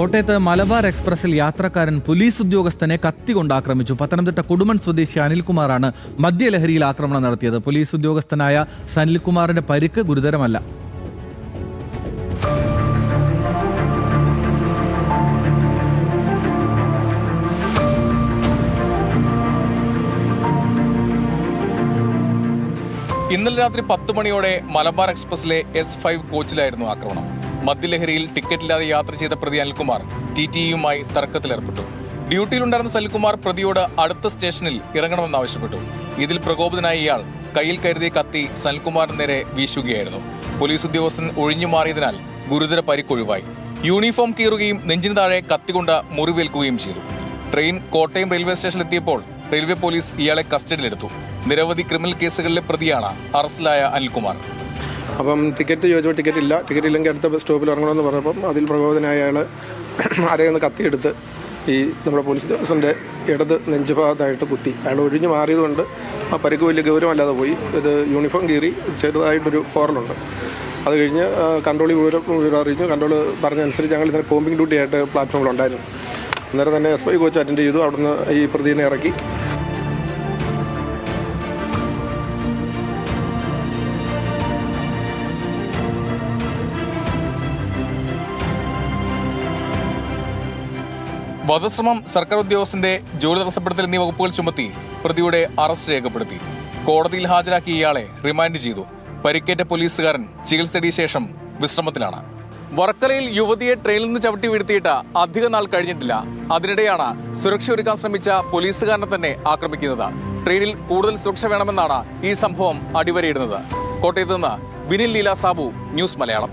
കോട്ടയത്ത് മലബാർ എക്സ്പ്രസിൽ യാത്രക്കാരൻ പോലീസ് ഉദ്യോഗസ്ഥനെ കത്തികൊണ്ട് ആക്രമിച്ചു. പത്തനംതിട്ട കുടുമൺ സ്വദേശി അനിൽകുമാറാണ് മദ്യലഹരിയിൽ ആക്രമണം നടത്തിയത്. പോലീസ് ഉദ്യോഗസ്ഥനായ സനിൽകുമാറിന്റെ പരിക്ക് ഗുരുതരമല്ല. ഇന്നലെ രാത്രി പത്ത് മണിയോടെ മലബാർ എക്സ്പ്രസിലെ എസ് ഫൈവ് കോച്ചിലായിരുന്നു ആക്രമണം. മദ്യലഹരിയിൽ ടിക്കറ്റില്ലാതെ യാത്ര ചെയ്ത പ്രതി അനിൽകുമാർ ടി ടിയുമായി തർക്കത്തിലേർപ്പെട്ടു. ഡ്യൂട്ടിയിലുണ്ടായിരുന്ന സലിൽകുമാർ പ്രതിയോട് അടുത്ത സ്റ്റേഷനിൽ ഇറങ്ങണമെന്ന് ആവശ്യപ്പെട്ടു. ഇതിൽ പ്രകോപിതനായ ഇയാൾ കയ്യിൽ കരുതിയ കത്തി സനിൽകുമാറിന് നേരെ വീശുകയായിരുന്നു. പോലീസ് ഉദ്യോഗസ്ഥൻ ഒഴിഞ്ഞു മാറിയതിനാൽ ഗുരുതര പരിക്കൊഴിവായി യൂണിഫോം കീറുകയും നെഞ്ചിന് താഴെ കത്തികൊണ്ട് മുറിവേൽക്കുകയും ചെയ്തു. ട്രെയിൻ കോട്ടയം റെയിൽവേ സ്റ്റേഷനിലെത്തിയപ്പോൾ റെയിൽവേ പോലീസ് ഇയാളെ കസ്റ്റഡിയിലെടുത്തു. നിരവധി ക്രിമിനൽ കേസുകളിലെ പ്രതിയാണ് അറസ്റ്റിലായ അനിൽകുമാർ. അപ്പം ടിക്കറ്റ് ചോദിച്ചപ്പോൾ ടിക്കറ്റ് ഇല്ല ടിക്കറ്റ് ഇല്ലെങ്കിൽ അടുത്ത ബസ് സ്റ്റോപ്പിൽ ഇറങ്ങണമെന്ന് പറഞ്ഞപ്പം അതിൽ പ്രകോപനായ അയാൾ ആരെയും ഒന്ന് കത്തിയെടുത്ത് ഈ നമ്മുടെ പോലീസ് ഉദ്യോഗസ്ഥന്റെ ഇടത് നെഞ്ചുഭാഗത്തായിട്ട് കുത്തി. അയാൾ ഒഴിഞ്ഞു മാറിയതുകൊണ്ട് ആ പരിക്ക് വലിയ ഗൗരവമല്ലാതെ പോയി. ഇത് യൂണിഫോം കീറി ചെറുതായിട്ടൊരു പോറലുണ്ട് അത് കഴിഞ്ഞ് കൺട്രോളിൽ വിവരം വിവരം അറിയിച്ചു. കൺട്രോൾ പറഞ്ഞനുസരിച്ച് ഞങ്ങൾ ഇന്നലെ കോമ്പിംഗ് ഡ്യൂട്ടി ആയിട്ട് പ്ലാറ്റ്ഫോമിലുണ്ടായിരുന്നു അന്നേരം തന്നെ എസ് ഐ കോച്ച് അറ്റൻഡ് ചെയ്തു. അവിടുന്ന് ഈ പ്രതിനെ ഇറക്കി. വധശ്രമം സർക്കാർ ഉദ്യോഗസ്ഥന്റെ ജോലി തടസ്സപ്പെടുത്തൽ എന്നീ വകുപ്പുകൾ ചുമത്തി പ്രതിയുടെ അറസ്റ്റ് രേഖപ്പെടുത്തി. കോടതിയിൽ ഹാജരാക്കി ഇയാളെ റിമാൻഡ് ചെയ്തു. പരിക്കേറ്റ പോലീസുകാരൻ ചികിത്സയുടെ ശേഷം വിശ്രമത്തിലാണ്. വർക്കലയിൽ യുവതിയെ ട്രെയിനിൽ നിന്ന് ചവിട്ടി വീഴ്ത്തിയിട്ട് അധിക നാൾ കഴിഞ്ഞിട്ടില്ല. അതിനിടെയാണ് സുരക്ഷ ഒരുക്കാൻ ശ്രമിച്ച പോലീസുകാരനെ തന്നെ ആക്രമിക്കുന്നത്. ട്രെയിനിൽ കൂടുതൽ സുരക്ഷ വേണമെന്നാണ് ഈ സംഭവം അടിവരയിടുന്നത്. കോട്ടയത്ത് നിന്ന് ബിനിൽ ലീല സാബു ന്യൂസ് മലയാളം.